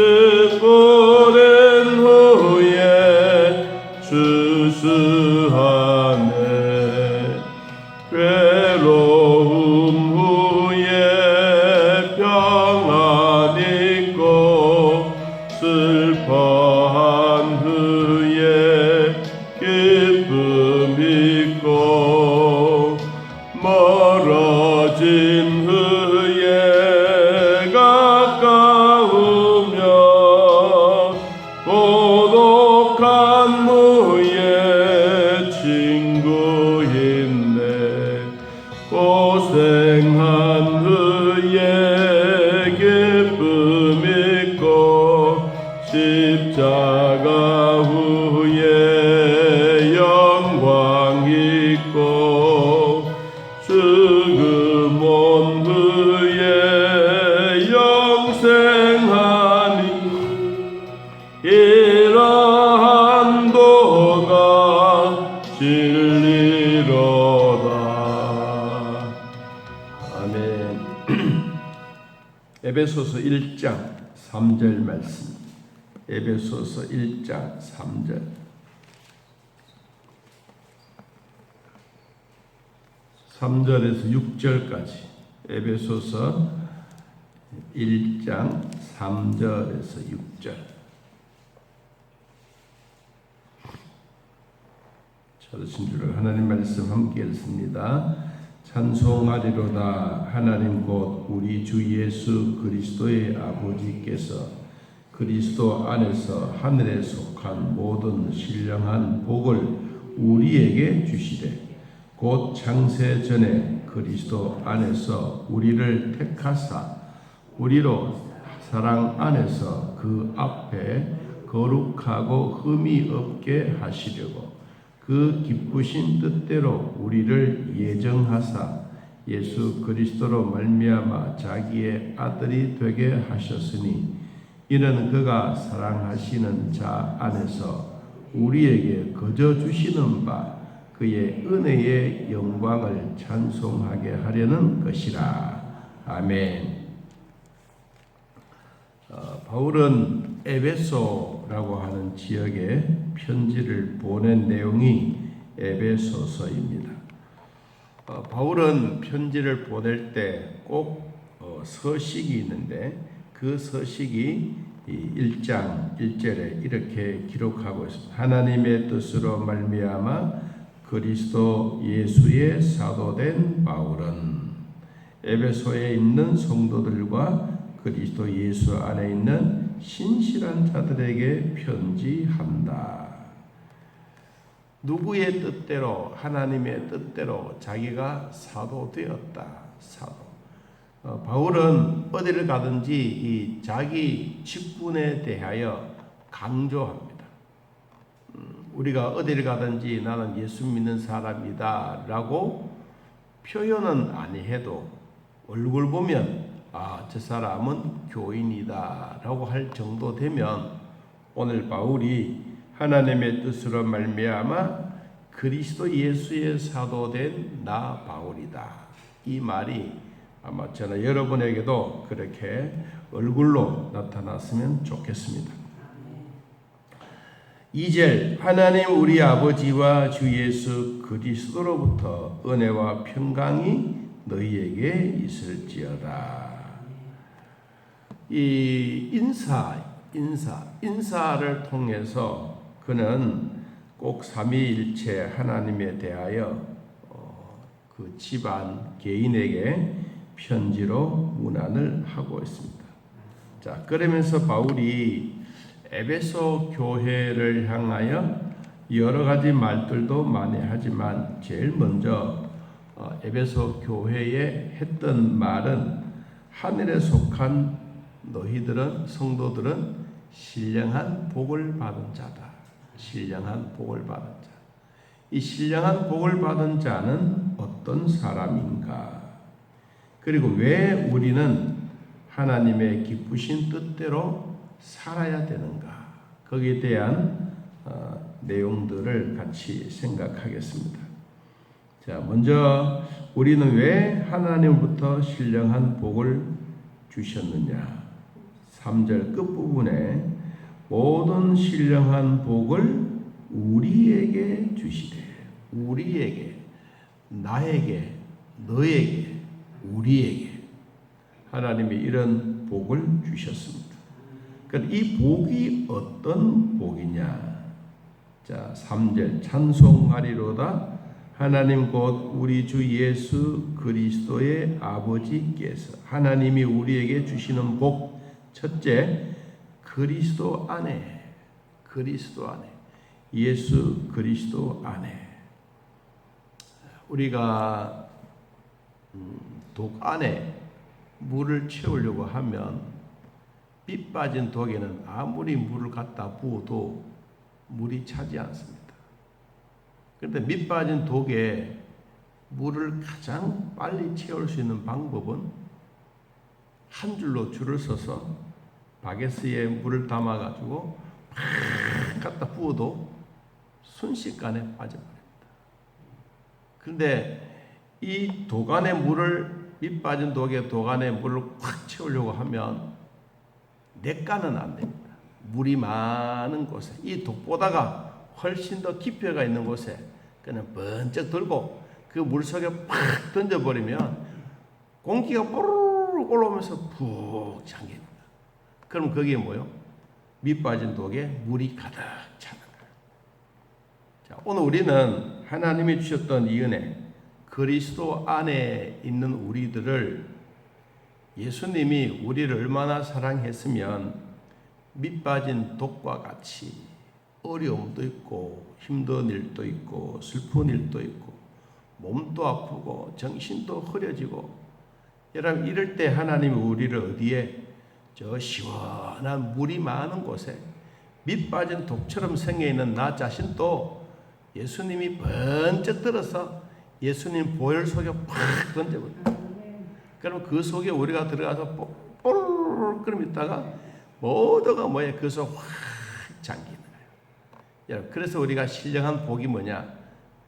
시 고 1장 3절 말씀. 에베소서 1장 3절. 삼절에서 6절까지 에베소서 1장 3절에서 6절. 찾으신 줄 하나님 말씀 함께 읽습니다. 찬송하리로다. 하나님 곧 우리 주 예수 그리스도의 아버지께서 그리스도 안에서 하늘에 속한 모든 신령한 복을 우리에게 주시되 곧 창세 전에 그리스도 안에서 우리를 택하사 우리로 사랑 안에서 그 앞에 거룩하고 흠이 없게 하시려고 그 기쁘신 뜻대로 우리를 예정하사 예수 그리스도로 말미암아 자기의 아들이 되게 하셨으니 이는 그가 사랑하시는 자 안에서 우리에게 거저 주시는 바 그의 은혜의 영광을 찬송하게 하려는 것이라 아멘. 어, 바울은 에베소 라고 하는 지역에 편지를 보낸 내용이 에베소서입니다. 어, 바울은 편지를 보낼 때꼭 어, 서식이 있는데 그 서식이 이 1장 1절에 이렇게 기록하고 있습니다. 하나님의 뜻으로 말미암아 그리스도 예수의 사도된 바울은 에베소에 있는 성도들과 그리스도 예수 안에 있는 신실한 자들에게 편지한다. 누구의 뜻대로 하나님의 뜻대로 자기가 사도 되었다. 사도. 어, 바울은 어디를 가든지 이 자기 직분에 대하여 강조합니다. 음, 우리가 어디를 가든지 나는 예수 믿는 사람이다라고 표현은 아니해도 얼굴 보면 아, 저 사람은 교인이다 라고 할 정도 되면 오늘 바울이 하나님의 뜻으로 말미암아 그리스도 예수의 사도된 나 바울이다. 이 말이 아마 저는 여러분에게도 그렇게 얼굴로 나타났으면 좋겠습니다. 2절 하나님 우리 아버지와 주 예수 그리스도로부터 은혜와 평강이 너희에게 있을지어다. 이 인사, 인사, 인사를 통해서 그는 꼭 삼위일체 하나님에 대하여 어, 그 집안 개인에게 편지로 문안을 하고 있습니다. 자, 그러면서 바울이 에베소 교회를 향하여 여러 가지 말들도 많이 하지만 제일 먼저 어, 에베소 교회에 했던 말은 하늘에 속한 너희들은 성도들은 신령한 복을 받은 자다. 신령한 복을 받은 자. 이 신령한 복을 받은 자는 어떤 사람인가? 그리고 왜 우리는 하나님의 기쁘신 뜻대로 살아야 되는가? 거기에 대한 어, 내용들을 같이 생각하겠습니다. 자, 먼저 우리는 왜 하나님부터 신령한 복을 주셨느냐? 3절 끝부분에 모든 신령한 복을 우리에게 주시되 우리에게 나에게 너에게 우리에게 하나님이 이런 복을 주셨습니다. 그러니까 이 복이 어떤 복이냐? 자, 3절 찬송하리로다 하나님 곧 우리 주 예수 그리스도의 아버지께서 하나님이 우리에게 주시는 복 첫째 그리스도 안에 그리스도 안에 예수 그리스도 안에 우리가 음, 독 안에 물을 채우려고 하면 빗 빠진 독에는 아무리 물을 갖다 부어도 물이 차지 않습니다. 그런데 밑 빠진 독에 물을 가장 빨리 채울 수 있는 방법은 한 줄로 줄을 서서 바게스에 물을 담아가지고 팍 갖다 부어도 순식간에 빠져버립니다. 그런데 이 독안의 물을 밑 빠진 독에 독안의 물을 확 채우려고 하면 내가는 안 됩니다. 물이 많은 곳에 이 독보다가 훨씬 더 깊이가 있는 곳에 그냥 번쩍 들고 그 물 속에 팍 던져버리면 공기가 뽀르르 올라오면서 푹 잠깁니다. 그럼 거기에 뭐요? 밑 빠진 독에 물이 가득 차는 거예요. 자, 오늘 우리는 하나님이 주셨던 이 은혜, 그리스도 안에 있는 우리들을 예수님이 우리를 얼마나 사랑했으면 밑 빠진 독과 같이 어려움도 있고 힘든 일도 있고 슬픈 일도 있고 몸도 아프고 정신도 흐려지고 여러분 이럴 때 하나님이 우리를 어디에 저 시원한 물이 많은 곳에 밑 빠진 독처럼 생겨 있는 나 자신도 예수님이 번쩍 들어서 예수님 보혈 속에 팍 던져버려요. 그럼 그 속에 우리가 들어가서 뽀르르 끓음 있다가 모두가 뭐야 그속 확 잠기는 거예요. 여러분 그래서 우리가 신령한 복이 뭐냐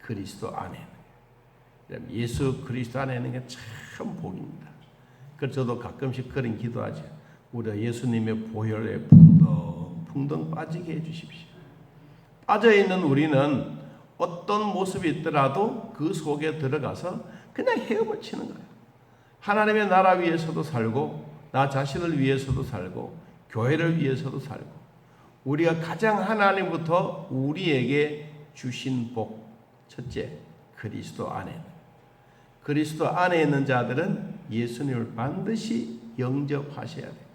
그리스도 안에 있는 거예요. 예수 그리스도 안에 있는 게 참 복입니다. 그래서 저도 가끔씩 그런 기도하죠. 우리가 예수님의 보혈에 풍덩 풍덩 빠지게 해주십시오. 빠져 있는 우리는 어떤 모습이 있더라도 그 속에 들어가서 그냥 헤엄을 치는 거예요. 하나님의 나라 위해서도 살고 나 자신을 위해서도 살고 교회를 위해서도 살고 우리가 가장 하나님부터 우리에게 주신 복 첫째 그리스도 안에 그리스도 안에 있는 자들은 예수님을 반드시 영접하셔야 돼요.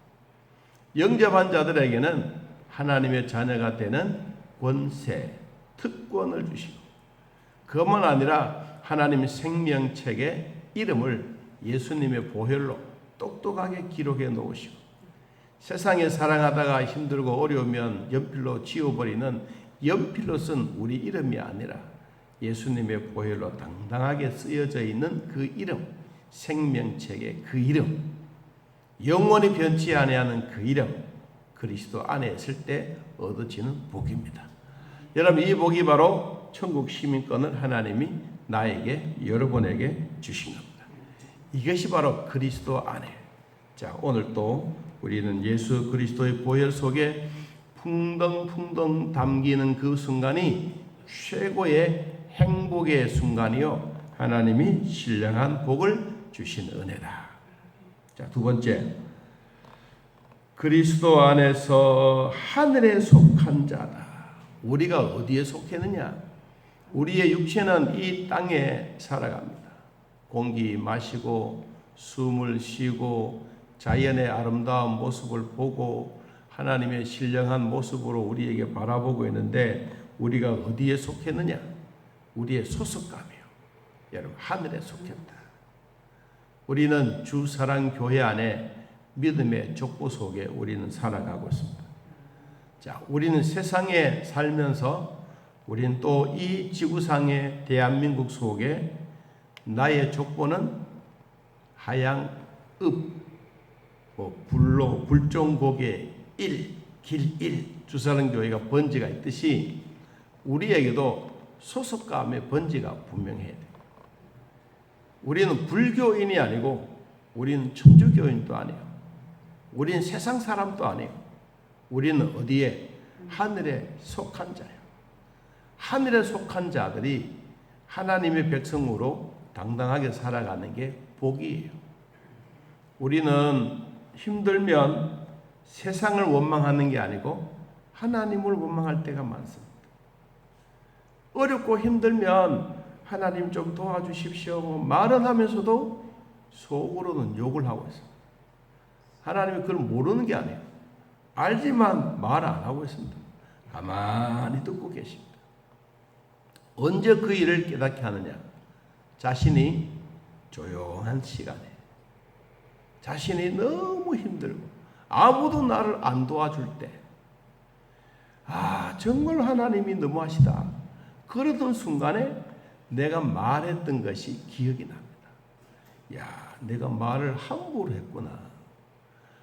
영접한 자들에게는 하나님의 자녀가 되는 권세, 특권을 주시고 그것만 아니라 하나님 생명책에 이름을 예수님의 보혈로 똑똑하게 기록해 놓으시고 세상에 사랑하다가 힘들고 어려우면 연필로 지워버리는 연필로 쓴 우리 이름이 아니라 예수님의 보혈로 당당하게 쓰여져 있는 그 이름, 생명책의 그 이름, 영원히 변치 아니하는 그 이름, 그리스도 안에 있을 때 얻어지는 복입니다. 여러분 이 복이 바로 천국 시민권을 하나님이 나에게 여러분에게 주신 겁니다. 이것이 바로 그리스도 안에. 자 오늘 또 우리는 예수 그리스도의 보혈 속에 풍덩풍덩 담기는 그 순간이 최고의 행복의 순간이요. 하나님이 신령한 복을 주신 은혜다. 자, 두 번째. 그리스도 안에서 하늘에 속한 자다. 우리가 어디에 속했느냐? 우리의 육체는 이 땅에 살아갑니다. 공기 마시고 숨을 쉬고 자연의 아름다운 모습을 보고 하나님의 신령한 모습으로 우리에게 바라보고 있는데 우리가 어디에 속했느냐? 우리의 소속감이요. 여러분 하늘에 속했다. 우리는 주 사랑 교회 안에 믿음의 족보 속에 우리는 살아가고 있습니다. 자, 우리는 세상에 살면서 우리는 또 이 지구상의 대한민국 속에 나의 족보는 하양 읍, 뭐 불로 불종곡의 일, 길 일, 주사랑 교회가 번지가 있듯이 우리에게도 소속감의 번지가 분명해야 돼. 우리는 불교인이 아니고 우리는 천주교인도 아니에요. 우리는 세상 사람도 아니에요. 우리는 어디에 하늘에 속한 자예요. 하늘에 속한 자들이 하나님의 백성으로 당당하게 살아가는 게 복이에요. 우리는 힘들면 세상을 원망하는 게 아니고 하나님을 원망할 때가 많습니다. 어렵고 힘들면 하나님 좀 도와주십시오. 말은 하면서도 속으로는 욕을 하고 있습니다. 하나님이 그걸 모르는 게 아니에요. 알지만 말 안 하고 있습니다. 가만히 듣고 계십니다. 언제 그 일을 깨닫게 하느냐? 자신이 조용한 시간에 자신이 너무 힘들고 아무도 나를 안 도와줄 때 아, 정말 하나님이 너무하시다. 그러던 순간에 내가 말했던 것이 기억이 납니다. 야, 내가 말을 함부로 했구나.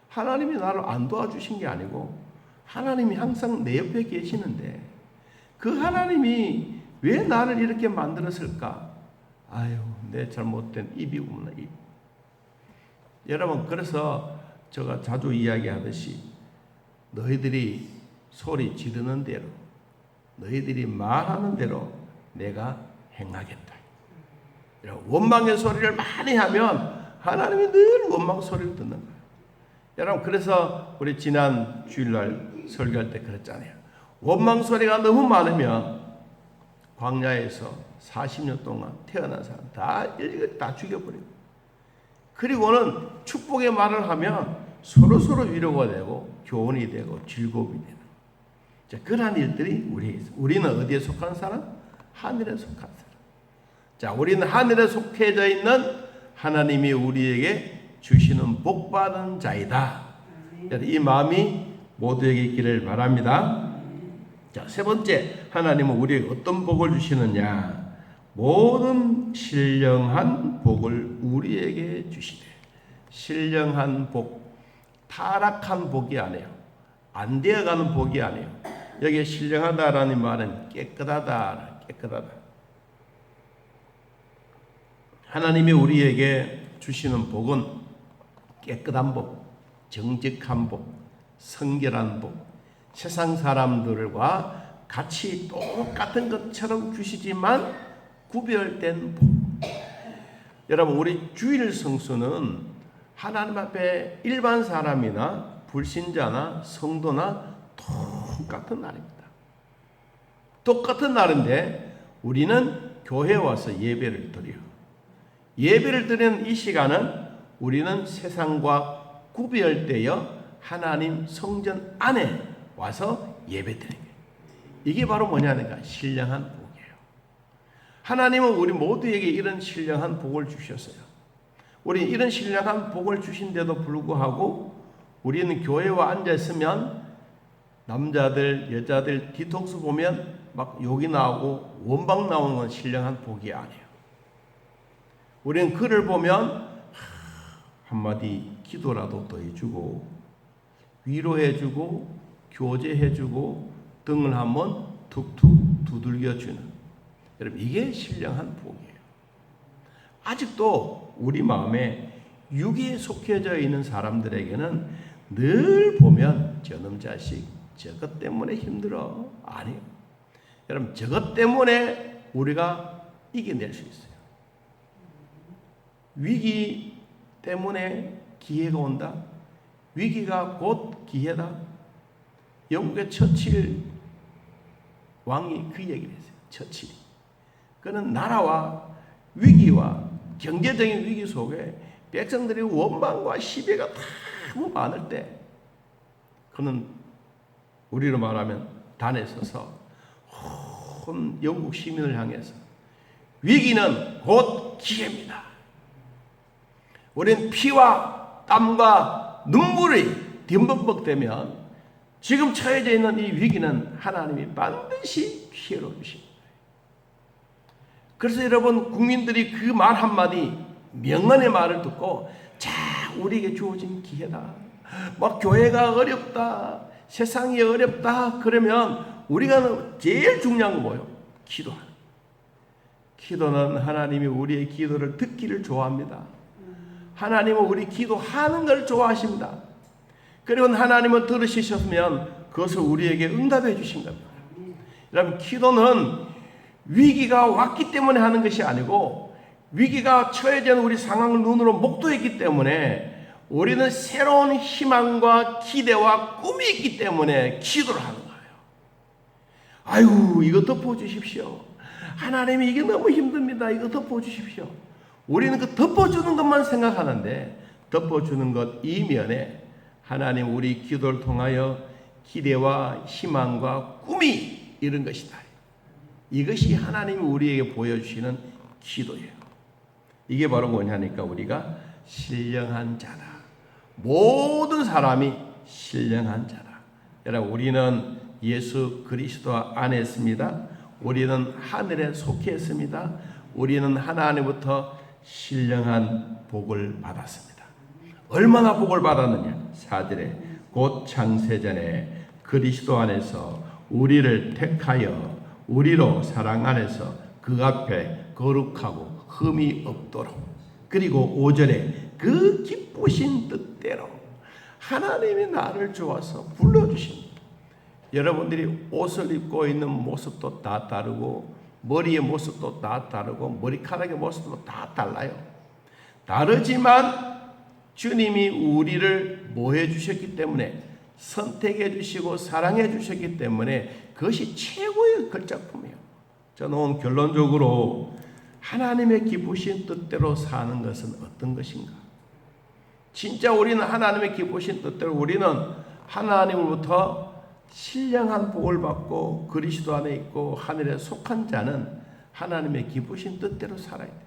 하나님이 나를 안 도와주신 게 아니고 하나님이 항상 내 옆에 계시는데 그 하나님이 왜 나를 이렇게 만들었을까? 아유, 내 잘못된 입이구나, 입. 여러분, 그래서 제가 자주 이야기하듯이 너희들이 소리 지르는 대로, 너희들이 말하는 대로 내가 행하겠다. 원망의 소리를 많이 하면 하나님이 늘 원망 소리를 듣는 거예요. 여러분, 그래서 우리 지난 주일날 설교할 때 그랬잖아요. 원망 소리가 너무 많으면 광야에서 40년 동안 태어난 사람 다 일일이 다 죽여버리고 그리고는 축복의 말을 하면 서로 서로 위로가 되고 교훈이 되고 즐거움이 되는 자 그러한 일들이 우리 우리는 어디에 속한 사람? 하늘에 속한 사람. 자 우리는 하늘에 속해져 있는 하나님이 우리에게 주시는 복 받은 자이다. 이 마음이 모두에게 있기를 바랍니다. 자, 세 번째, 하나님은 우리에게 어떤 복을 주시느냐? 모든 신령한 복을 우리에게 주시되. 신령한 복, 타락한 복이 아니에요. 안 되어가는 복이 아니에요. 여기에 신령하다라는 말은 깨끗하다, 깨끗하다. 하나님이 우리에게 주시는 복은 깨끗한 복, 정직한 복, 성결한 복, 세상 사람들과 같이 똑같은 것처럼 주시지만 구별된 복. 여러분, 우리 주일 성수는 하나님 앞에 일반 사람이나 불신자나 성도나 똑같은 날입니다. 똑같은 날인데 우리는 교회 와서 예배를 드려요. 예배를 드리는 이 시간은 우리는 세상과 구별되어 하나님 성전 안에 와서 예배 드리는 거예요. 이게 바로 뭐냐니까 신령한 복이에요. 하나님은 우리 모두에게 이런 신령한 복을 주셨어요. 우리 이런 신령한 복을 주신데도 불구하고 우리는 교회와 앉아 있으면 남자들, 여자들 뒤통수 보면 막 욕이 나오고 원방 나오는 건 신령한 복이 아니에요. 우리는 그를 보면 한마디 기도라도 더 해주고 위로해주고 교제해주고 등을 한번 툭툭 두들겨주는 여러분 이게 신령한 복이에요. 아직도 우리 마음에 육에 속해져 있는 사람들에게는 늘 보면 저놈 자식 저것 때문에 힘들어 아니요. 여러분 저것 때문에 우리가 이겨낼 수 있어요. 위기 때문에 기회가 온다. 위기가 곧 기회다. 영국의 처칠 왕이 그 얘기를 했어요. 처칠이. 그는 나라와 위기와 경제적인 위기 속에 백성들이 원망과 시비가 너무 많을 때 그는 우리로 말하면 단에 서서 온 영국 시민을 향해서 위기는 곧 기회입니다. 우리는 피와 땀과 눈물이 뒷범벅되면 지금 처해져 있는 이 위기는 하나님이 반드시 기회로 주십니다. 그래서 여러분 국민들이 그 말 한마디 명언의 말을 듣고 자 우리에게 주어진 기회다. 막 교회가 어렵다. 세상이 어렵다. 그러면 우리가 제일 중요한 거 뭐예요? 기도하는. 기도는 하나님이 우리의 기도를 듣기를 좋아합니다. 하나님은 우리 기도하는 걸 좋아하십니다. 그리고 하나님은 들으시셨으면 그것을 우리에게 응답해 주신 겁니다. 여러분, 기도는 위기가 왔기 때문에 하는 것이 아니고 위기가 처해진 우리 상황을 눈으로 목도했기 때문에 우리는 새로운 희망과 기대와 꿈이 있기 때문에 기도를 하는 거예요. 아유, 이거 덮어주십시오. 하나님이 이게 너무 힘듭니다. 이거 덮어주십시오. 우리는 그 덮어주는 것만 생각하는데 덮어주는 것 이면에 하나님 우리 기도를 통하여 기대와 희망과 꿈이 이런 것이다. 이것이 하나님이 우리에게 보여주시는 기도예요. 이게 바로 뭐냐니까 우리가 신령한 자다. 모든 사람이 신령한 자다. 여러분 우리는 예수 그리스도 안에 있습니다. 우리는 하늘에 속해 있습니다. 우리는 하나님부터 신령한 복을 받았습니다. 얼마나 복을 받았느냐? 사절에 곧 창세전에 그리스도 안에서 우리를 택하여 우리로 사랑 안에서 그 앞에 거룩하고 흠이 없도록 그리고 5절에 그 기쁘신 뜻대로 하나님이 나를 좋아서 불러주십니다. 여러분들이 옷을 입고 있는 모습도 다 다르고 머리의 모습도 다 다르고 머리카락의 모습도 다 달라요. 다르지만 주님이 우리를 모해 주셨기 때문에 선택해 주시고 사랑해 주셨기 때문에 그것이 최고의 걸작품이에요. 저는 결론적으로 하나님의 기쁘신 뜻대로 사는 것은 어떤 것인가? 진짜 우리는 하나님의 기쁘신 뜻대로 우리는 하나님으로부터 신령한 복을 받고 그리스도 안에 있고 하늘에 속한 자는 하나님의 기쁘신 뜻대로 살아야 돼.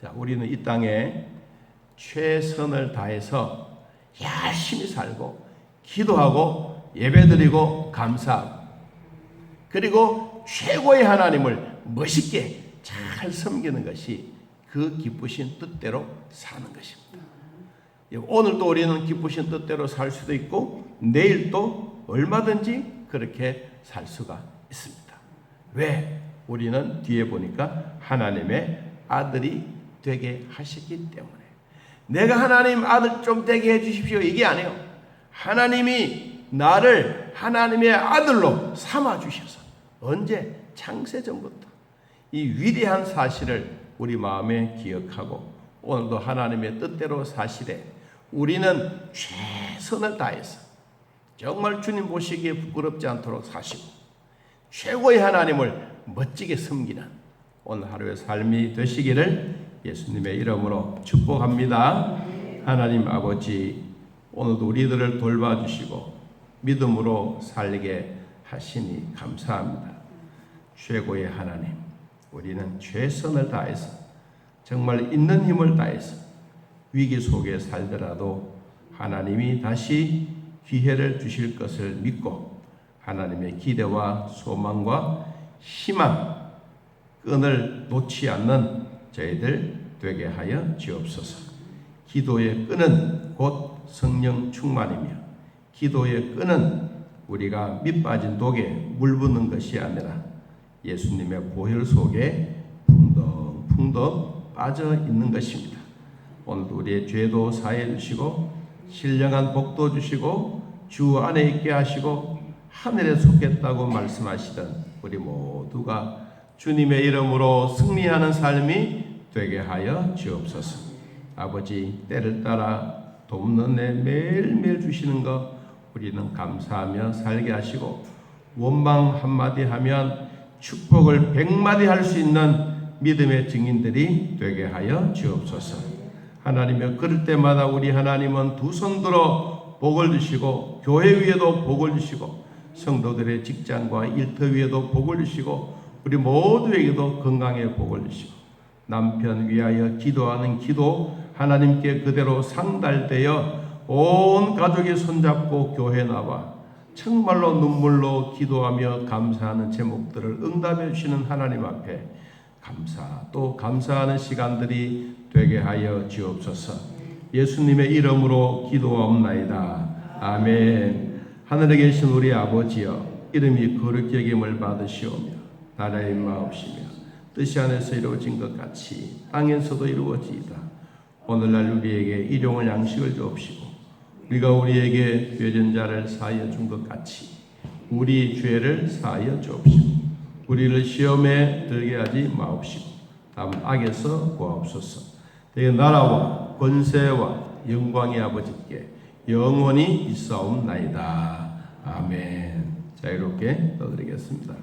자, 우리는 이 땅에 최선을 다해서 열심히 살고 기도하고 예배드리고 감사하고 그리고 최고의 하나님을 멋있게 잘 섬기는 것이 그 기쁘신 뜻대로 사는 것입니다. 오늘도 우리는 기쁘신 뜻대로 살 수도 있고 내일 또 얼마든지 그렇게 살 수가 있습니다. 왜? 우리는 뒤에 보니까 하나님의 아들이 되게 하셨기 때문에 내가 하나님 아들 좀 되게 해 주십시오. 이게 아니에요. 하나님이 나를 하나님의 아들로 삼아 주셔서 언제 창세전부터 이 위대한 사실을 우리 마음에 기억하고 오늘도 하나님의 뜻대로 사실에 우리는 최선을 다해서 정말 주님 보시기에 부끄럽지 않도록 사시고 최고의 하나님을 멋지게 섬기는 오늘 하루의 삶이 되시기를 예수님의 이름으로 축복합니다. 하나님 아버지 오늘도 우리들을 돌봐주시고 믿음으로 살게 하시니 감사합니다. 최고의 하나님 우리는 최선을 다해서 정말 있는 힘을 다해서 위기 속에 살더라도 하나님이 다시 기회를 주실 것을 믿고 하나님의 기대와 소망과 희망 끈을 놓지 않는 저희들 되게 하여 주옵소서. 기도의 끈은 곧 성령 충만이며 기도의 끈은 우리가 밑빠진 독에 물 붓는 것이 아니라 예수님의 보혈 속에 풍덩풍덩 빠져 있는 것입니다. 오늘도 우리의 죄도 사해 주시고 신령한 복도 주시고 주 안에 있게 하시고 하늘에 속했다고 말씀하시던 우리 모두가 주님의 이름으로 승리하는 삶이 되게 하여 주옵소서. 아버지 때를 따라 돕는 내 매일매일 주시는 것 우리는 감사하며 살게 하시고 원망 한마디 하면 축복을 백마디 할 수 있는 믿음의 증인들이 되게 하여 주옵소서. 하나님의 그럴 때마다 우리 하나님은 두 손 들어 복을 주시고 교회 위에도 복을 주시고 성도들의 직장과 일터 위에도 복을 주시고 우리 모두에게도 건강의 복을 주시고 남편 위하여 기도하는 기도 하나님께 그대로 상달되어 온 가족이 손잡고 교회 나와 정말로 눈물로 기도하며 감사하는 제목들을 응답해 주시는 하나님 앞에 감사 또 감사하는 시간들이 되게 하여 주옵소서. 예수님의 이름으로 기도하옵나이다. 아멘. 하늘에 계신 우리 아버지여 이름이 거룩히 여김을 받으시오며 나라의 마옵시며 뜻이 안에서 이루어진 것 같이 땅에서도 이루어지이다. 오늘날 우리에게 일용할 양식을 주옵시고 우리가 우리에게 죄진 자를 사하여 준 것 같이 우리 죄를 사하여 주옵시고 우리를 시험에 들게 하지 마옵시고 다음 악에서 구하옵소서. 내 나라와 권세와 영광의 아버지께 영원히 있사옵나이다. 아멘. 자유롭게 떠드리겠습니다.